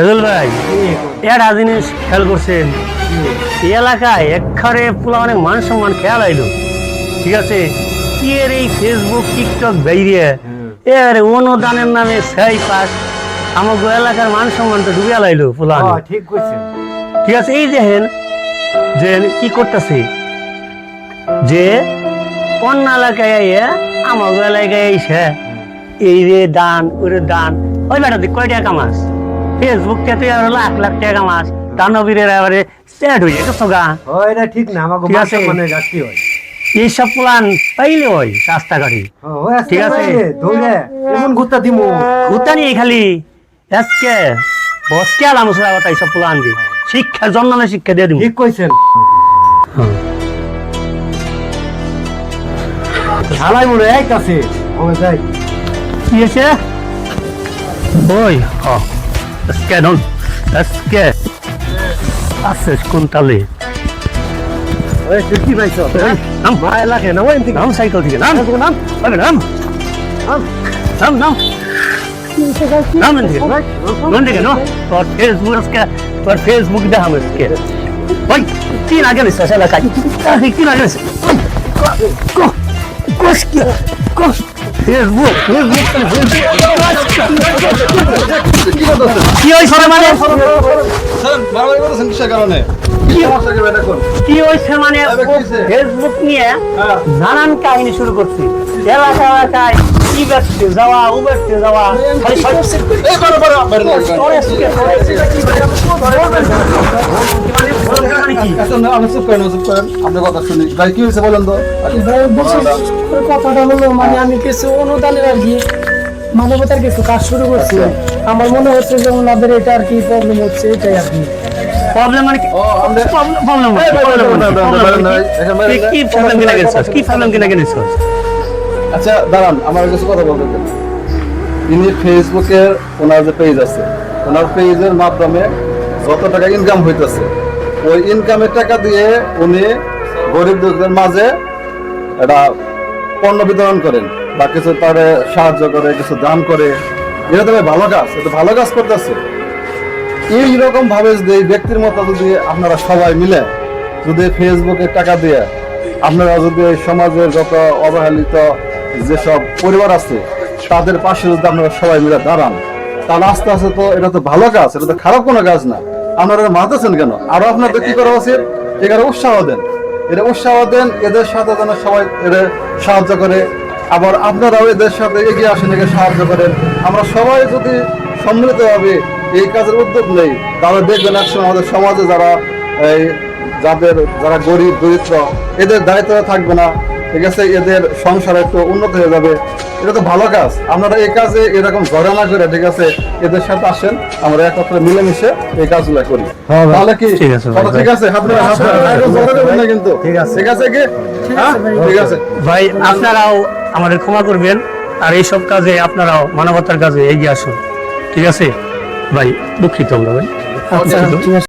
ফেজল ভাই একটা জিনিস খেয়াল করছেন? এই এলাকায় একবারে পুরো অনেক মান সম্মান খেয়াল আইলো। ঠিক আছে? কি এর এই ফেসবুক টিকটক বেরিয়ে এর অনুদানের নামে সেই পাস আমাকে এলাকার মান সম্মান তো ডুবে লাইলো পুলা ঠিক কইছেন। ঠিক আছে? এই দেখেন যে কি করতেছে? যে অন্য এলাকায় আইয়া আমার এলাকায় এসে এই রে দান ওই রে দান ওই বেটা কয় টাকা কামাস? ফেসবুক থেকে আর লাখ লাখ টাকা কামাস দানবীরের এবারে সেট হয়ে গেছে গা। ও এটা ঠিক না আমাকে ঠিক মান আছে। ঘাটতি হয় এইসব প্লান পাইলে হয় রাস্তাঘাটে ও ঠিক আছে। দৌড়ে এমন ঘুরতা দিমু। ঘুরতে নিয়ে খালি। আজকে বসকে আলাম কথা এইসব প্লান দি শিক্ষা জন্মালে শিক্ষা দিয়ে দিব ঠিক কইছেন। হ্যাঁ। শালাই মনে এক আছে ও যাই। কি হয়েছে ওই হ। আজকে নন আজকে আছে কোন তালে ওই তুই কি পাইছ নাম মায় লাগে না ওই নাম সাইকেল থেকে নাম নাম ওই নাম নাম নাম নাম নাম থেকে কোন থেকে নো তোর ফেসবুক আজকে তোর ফেসবুক দেখাম আজকে ওই কি লাগে নিস আসলে কাজ কি লাগে নিস কোশ কি কোশ ফেসবুক ফেসবুক সরে মানে? কারণে কি হয়েছে মানে? ফেসবুক নিয়ে হ্যাঁ। নানান কাহিনী শুরু করছি এলাকা এলাকায় যাওয়া যাওয়া খালি মানে? আচ্ছা। আপনার কথা শুনি। ভাই, কি হয়েছে বলেন তো? কথাটা হলো মানে আমি কিছু অনুদানের আর কি মানবতার কিছু কাজ শুরু করছি আমার মনে হচ্ছে যে ওনাদের এটা আর কি প্রবলেম হচ্ছে এটাই আর কি প্রবলেম মানে প্রবলেম। কি প্রবলেম কিনা গেছিস কি প্রবলেম কিনা গেছিস আচ্ছা দাঁড়ান আমার কিছু কথা বলতে ইনি ফেসবুকের ওনার যে পেজ আছে ওনার পেজের মাধ্যমে যত টাকা ইনকাম হইতেছে ওই ইনকামের টাকা দিয়ে উনি গরিব দুঃখদের মাঝে একটা পণ্য বিতরণ করেন বা কিছু তারে সাহায্য করে কিছু দান করে। এটা তো ভালো কাজ এটা ভালো কাজ করতেছে। এইরকম ভাবে যদি এই ব্যক্তির মতো যদি আপনারা সবাই মিলে যদি ফেসবুকে টাকা দিয়ে আপনারা যদি সমাজের যত অবহেলিত যেসব পরিবার আছে, তাদের পাশে যদি আপনারা সবাই মিলে দাঁড়ান, তাহলে আস্তে আস্তে তো এটা তো ভালো কাজ, এটা তো খারাপ কোনো কাজ না। আপনারা মারতেছেন কেন? আরও আপনাদের কি করা উচিত? এখানে উৎসাহ দেন। এটা উৎসাহ দেন, এদের সাথে যেন সবাই এদের সাহায্য করে। আবার আপনারাও এদের সাথে এগিয়ে আসেন, একে সাহায্য করেন। আমরা সবাই যদি সম্মিলিতভাবে এই কাজের উদ্যোগ নেই। তাহলে দেখবেন একসময় আমাদের সমাজে যারা এই যাদের যারা গরিব দরিদ্র এদের দায়িত্ব থাকবে না ঠিক আছে? এদের সংসার একটু উন্নত হয়ে যাবে। এটা তো ভালো কাজ। আপনারা এই কাজে এরকম ঝরে না করে ঠিক আছে? এদের সাথে আসেন আমরা একত্রে মিলেমিশে এই কাজগুলো করি। হ্যাঁ তাহলে কি? ঠিক আছে ঠিক না কিন্তু। ঠিক আছে। ঠিক আছে কি? হ্যাঁ? ঠিক আছে। ভাই আপনারাও আমাদের ক্ষমা করবেন আর এইসব কাজে আপনারাও মানবতার কাজে এগিয়ে আসুন। ঠিক আছে? ভাই দুঃখিত আমরা ভাই।